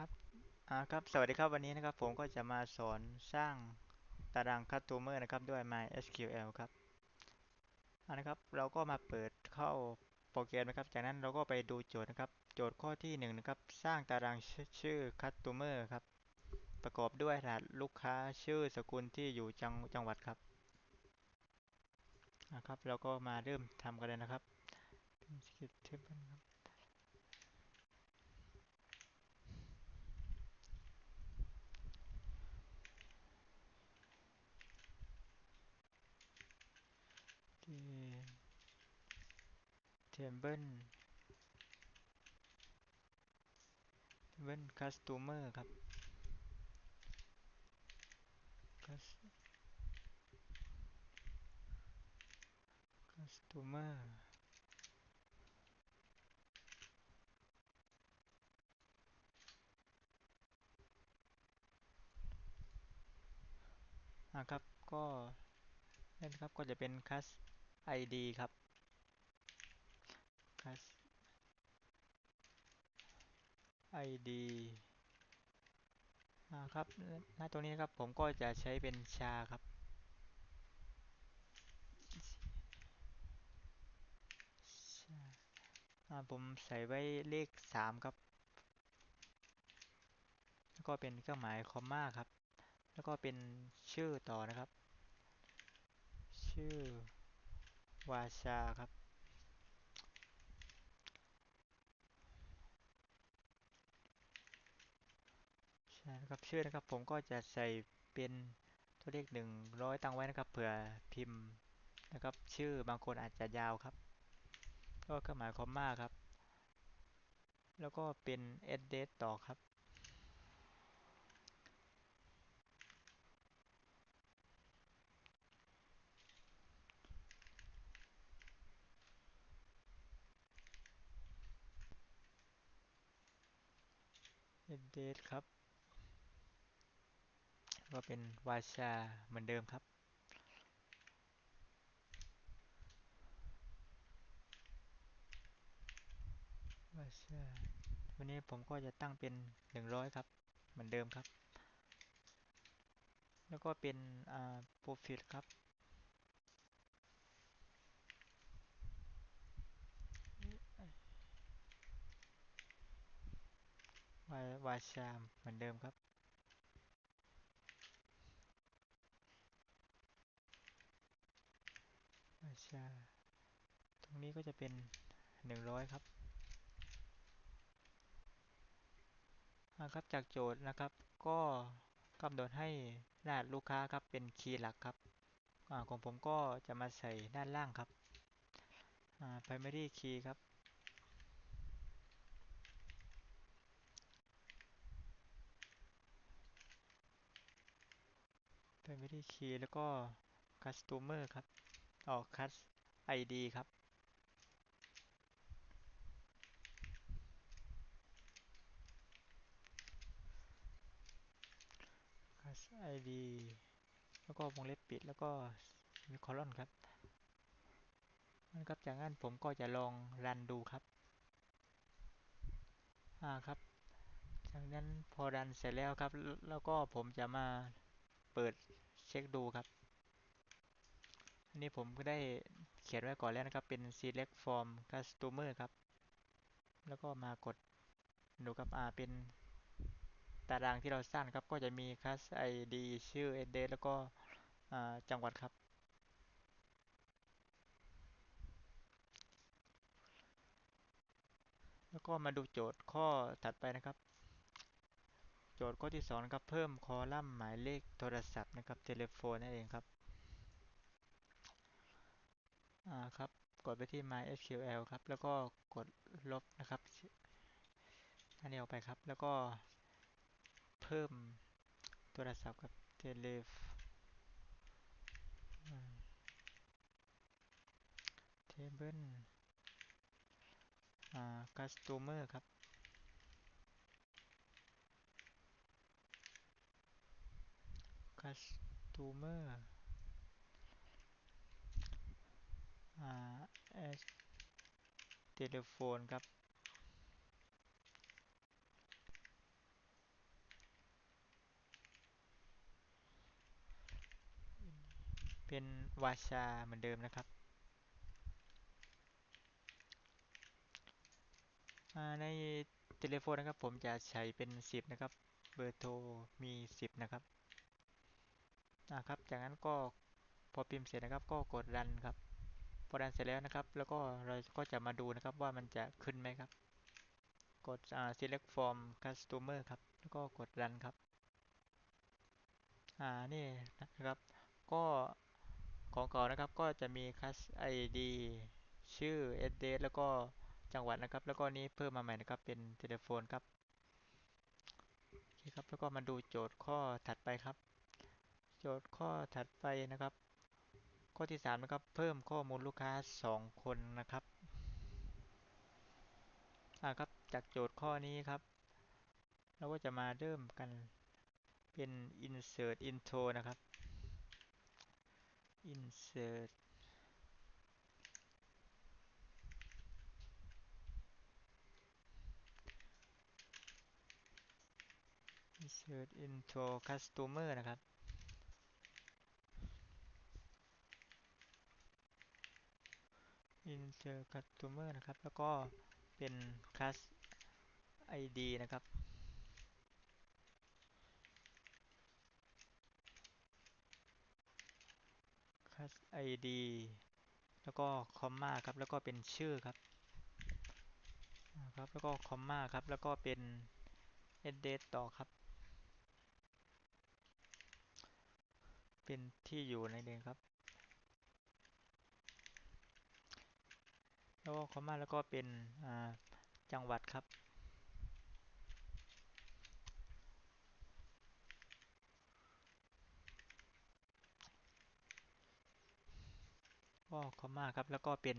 ครับอ่าครับ สวัสดีครับ วันนี้นะครับ ผมก็จะมาสอนสร้างตาราง Customer นะครับ ด้วย MySQL ครับอ่านะครับ เราก็มาเปิดเข้าโปรแกรมนะครับ จากนั้นเราก็ไปดูโจทย์นะครับ โจทย์ข้อที่1นนะครับ สร้างตารางชื่อ Customer ครับ ประกอบด้วยรหัสลูกค้าชื่อสกุลที่อยู่จังจังหวัดครับ นะครับ เราก็มาเริ่มทำกันเลยนะครับ table table customer ครับ เบิลเบิลคั Customer ครับ customer นะครับ ก็นี่นครับ ก็จะเป็น cast id ครับ id นะครับหน้าตรงนี้ครับผมก็จะใช้เป็นชาครับผมใส่ไว้เลข 3 ครับ แล้วก็เป็นเครื่องหมายคอมมาครับ แล้วก็เป็นชื่อต่อนะครับ ชื่อวาชาครับ นะครับชื่อนะครับผมก็จะใส่เป็นตัวเลขหนึ่งร้อยตั้งไว้นะครับเผื่อพิมพ์นะครับ ชื่อบางคนอาจจะยาวครับ ก็เครื่องหมายคอมมาครับ แล้วก็เป็น address ต่อครับ address ครับ ก็เป็นวาชาเหมือนเดิมครับ วาชาวันนี้ผมก็จะตั้งเป็น 100 ครับ เหมือนเดิมครับ แล้วก็เป็นอ่า profit ครับวาวาชาเหมือนเดิมครับ วาชาตรงนี้ก็จะเป็น100ครับครับจากโจทย์นะครับ ก็กำหนดให้รหัสลูกค้าครับเป็นคีย์หลักครับอของผมก็จะมาใส่ด้านล่างครับ primary key ครับ primary key แล้วก็ customer ครับ ออก cus id ครับ cus id แล้วก็วงเล็บปิดแล้วก็มีคอลัมน์ครับนะครับจากนั้นผมก็จะลองรันดูครับอ่าครับจากนั้นพอรันเสร็จแล้วครับ แล้วก็ผมจะมาเปิดเช็คดูครับ อันนี้ผมก็ได้เขียนไว้ก่อนแล้วนะครับ เป็น select from customer ครับ แล้วก็มากดดูครับอ่าเป็นตารางที่เราสร้างครับ ก็จะมี class id ชื่อ address แล้วก็จังหวัดครับ แล้วก็มาดูโจทย์ข้อถัดไปนะครับ โจทย์ข้อที่2นะครับ เพิ่มคอลัมน์หมายเลขโทรศัพท์นะครับเทเลโฟนนั่นเองครับ ครับ กดไปที่ MySQL ครับ แล้วก็กดลบนะครับอันนี้ออกไปครับ แล้วก็เพิ่มโทรศัพท์กับเทเลฟเทเบิลอ่า customer ครับ customer อ่า RH เทเลโฟนครับ เป็นวาชาเหมือนเดิมนะครับ ในเทเลโฟนนะครับ ผมจะใช้เป็น 10 นะครับ เบอร์โทรมี 10 นะครับนะครับ จากนั้นก็พอพิมพ์เสร็จนะครับก็กดรันครับ พอรันเสร็จแล้วนะครับ แล้วก็เราก็จะมาดูนะครับว่ามันจะขึ้นไหมครับ กด select from customer ครับ แล้วก็กดรันครับ อ่า นี่นะครับ ก็ของเก่านะครับ ก็จะมี class ID ชื่อ address แล้วก็จังหวัดนะครับ แล้วก็นี้เพิ่มมาใหม่นะครับ เป็นเทเลโฟนครับโอเคครับ แล้วก็มาดูโจทย์ข้อถัดไปครับ โจทย์ข้อถัดไปนะครับ ข้อที่3นะครับเพิ่มข้อมูลลูกค้า 2 คนนะครับอ่าครับจากโจทย์ข้อนี้ครับ เราก็จะมาเริ่มกันเป็น insert intro นะครับ insert insert intro customer นะครับ insert customer นะครับ แล้วก็เป็น class id นะครับ class id แล้วก็คอมมาครับ แล้วก็เป็นชื่อครับครับ แล้วก็คอมมาครับ แล้วก็เป็น address ต่อครับ เป็นที่อยู่ในเองครับ แล้วก็คอมมาแล้วก็เป็นจังหวัดครับ ก็คอมมาครับแล้วก็เป็น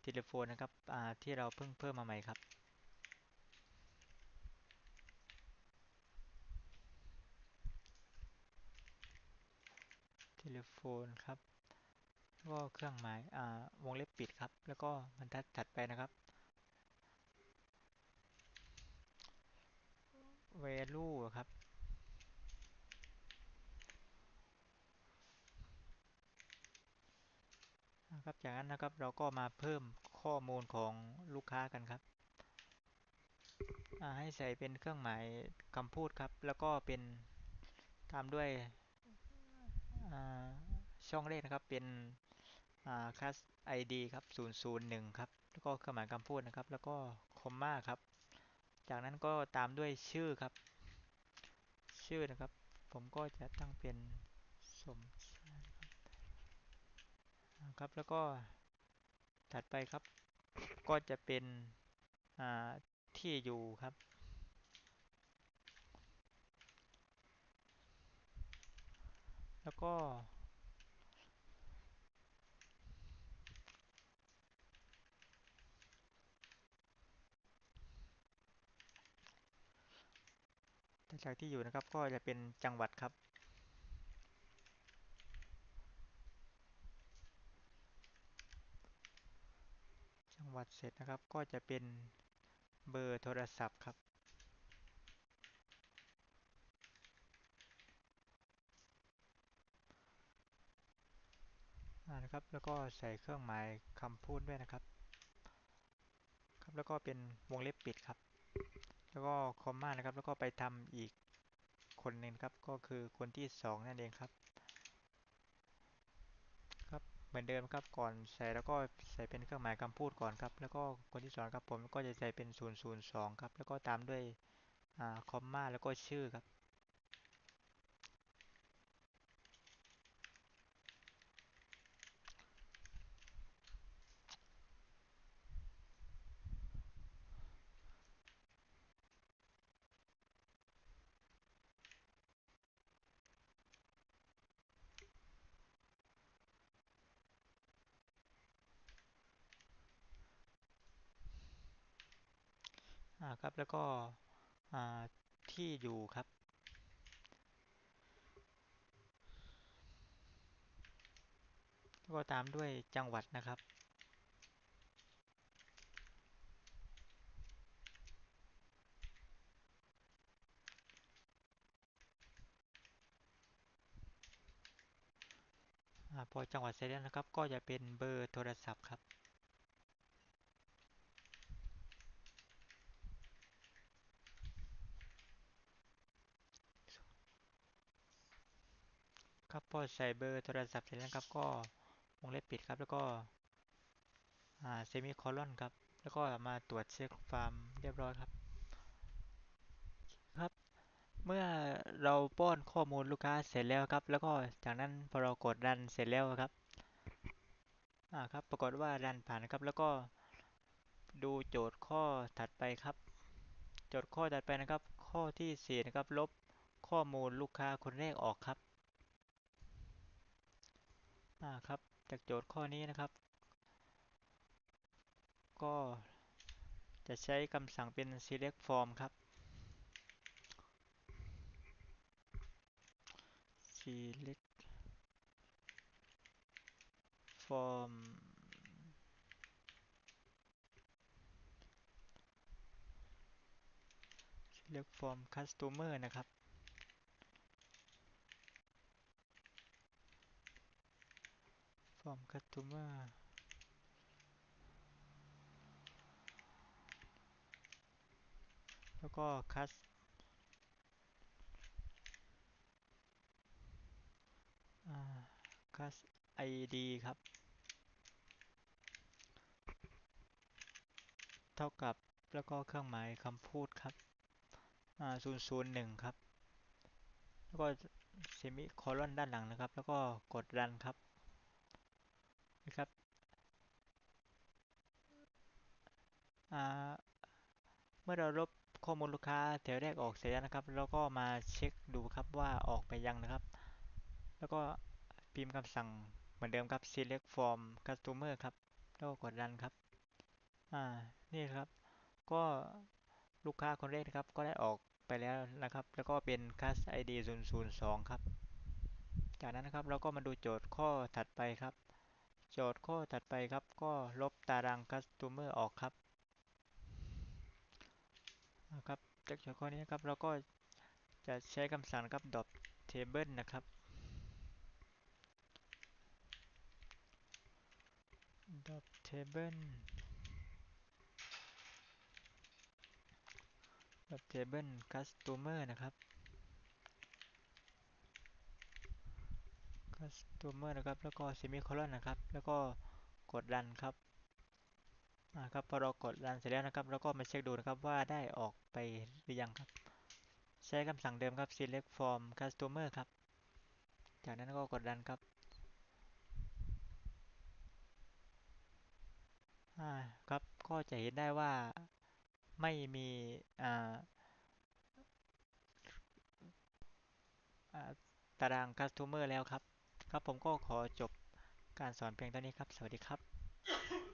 เทเลโฟนนะครับที่เราเพิ่งเพิ่มมาใหม่ครับเทเลโฟนครับ ก็เครื่องหมายวงเล็บปิดครับ แล้วก็บรรทัดถัดไปนะครับ value ครับ นะครับ จากนั้นนะครับเราก็มาเพิ่มข้อมูลของลูกค้ากันครับ ให้ใส่เป็นเครื่องหมายคำพูดครับ แล้วก็เป็นตามด้วยช่องเลขนะครับเป็น class id ครับ001 ครับ แล้วก็เครื่องหมายคำพูดนะครับ แล้วก็คอมมาครับ จากนั้นก็ตามด้วยชื่อครับ ชื่อนะครับ ผมก็จะตั้งเป็นสมชายครับ แล้วก็ถัดไปครับ ก็จะเป็นที่อยู่ครับแล้วก็ จากที่อยู่นะครับ ก็จะเป็นจังหวัดครับ จังหวัดเสร็จนะครับ ก็จะเป็นเบอร์โทรศัพท์ครับ นะครับ แล้วก็ใส่เครื่องหมายคำพูดด้วยนะครับ ครับ แล้วก็เป็นวงเล็บปิดครับ แล้วก็คอมมานะครับ แล้วก็ไปทำอีกคนหนึ่งครับ ก็คือคนที่สองนั่นเองครับครับเหมือนเดิมครับก่อนใส่แล้วก็ใส่เป็นเครื่องหมายคำพูดก่อนครับ แล้วก็คนที่สองครับผมก็จะใส่เป็น 002 ครับ แล้วก็ตามด้วยคอมมาแล้วก็ชื่อครับ ครับแล้วก็ที่อยู่ครับ แล้วก็ตามด้วยจังหวัดนะครับอพอจังหวัดเสร็จแล้วนะครับ ก็จะเป็นเบอร์โทรศัพท์ครับ พอใส่เบอร์โทรศัพท์เสร็จแล้วครับก็วงเล็บปิดครับแล้วก็เซมิโคลอนครับ แล้วก็มาตรวจเช็คฟาร์มเรียบร้อยครับครับ เมื่อเราป้อนข้อมูลลูกค้าเสร็จแล้วครับ แล้วก็จากนั้นพอเรากดรันเสร็จแล้วครับอ่าครับปรากฏว่ารันผ่านครับแล้วก็ดูโจทย์ข้อถัดไปครับ โจทย์ข้อถัดไปนะครับ ข้อที่4นะครับลบข้อมูลลูกค้าคนแรกออกครับ อ่าครับ จากโจทย์ข้อนี้นะครับ ก็จะใช้คำสั่งเป็น select form ครับ select form select form customer นะครับ form customer แล้วก็ cust cust id ครับ เท่ากับแล้วก็เครื่องหมายคำพูดครับ001ครับ แล้วก็เซมิโคลอนด้านหลังนะครับ แล้วก็กดรันครับ เมื่อเราลบข้อมูลลูกค้าแถวแรกออกเสร็จแล้วนะครับ แล้วก็มาเช็คดูครับว่าออกไปยังนะครับ แล้วก็พิมพ์คำสั่งเหมือนเดิมครับ select from customer ครับ แล้วก็กดรันครับ อ่า นี่ครับ ก็ลูกค้าคนแรกนะครับ ก็ได้ออกไปแล้วนะครับ แล้วก็เป็น cust id 002 ครับ จากนั้นนะครับ เราก็มาดูโจทย์ข้อถัดไปครับ โจทย์ข้อถัดไปครับ ก็ลบตาราง customer ออกครับ นะครับจากโจทย์ข้อนี้นะครับเราก็จะใช้คำสั่งครับ dot table นะครับ dot table dot table customer นะครับ customer นะครับ แล้วก็ semicolon นะครับ แล้วก็กดรันครับ นะครับพอเรากดรันเสร็จแล้วนะครับเราก็มาเช็คดูนะครับว่าได้ออกไปหรือยังครับ ใช้คำสั่งเดิมครับ select from customer ครับ จากนั้นก็กดรันครับครับก็จะเห็นได้ว่าไม่มีตาราง customer แล้วครับ ครับผมก็ขอจบการสอนเพียงเท่านี้ครับ สวัสดีครับ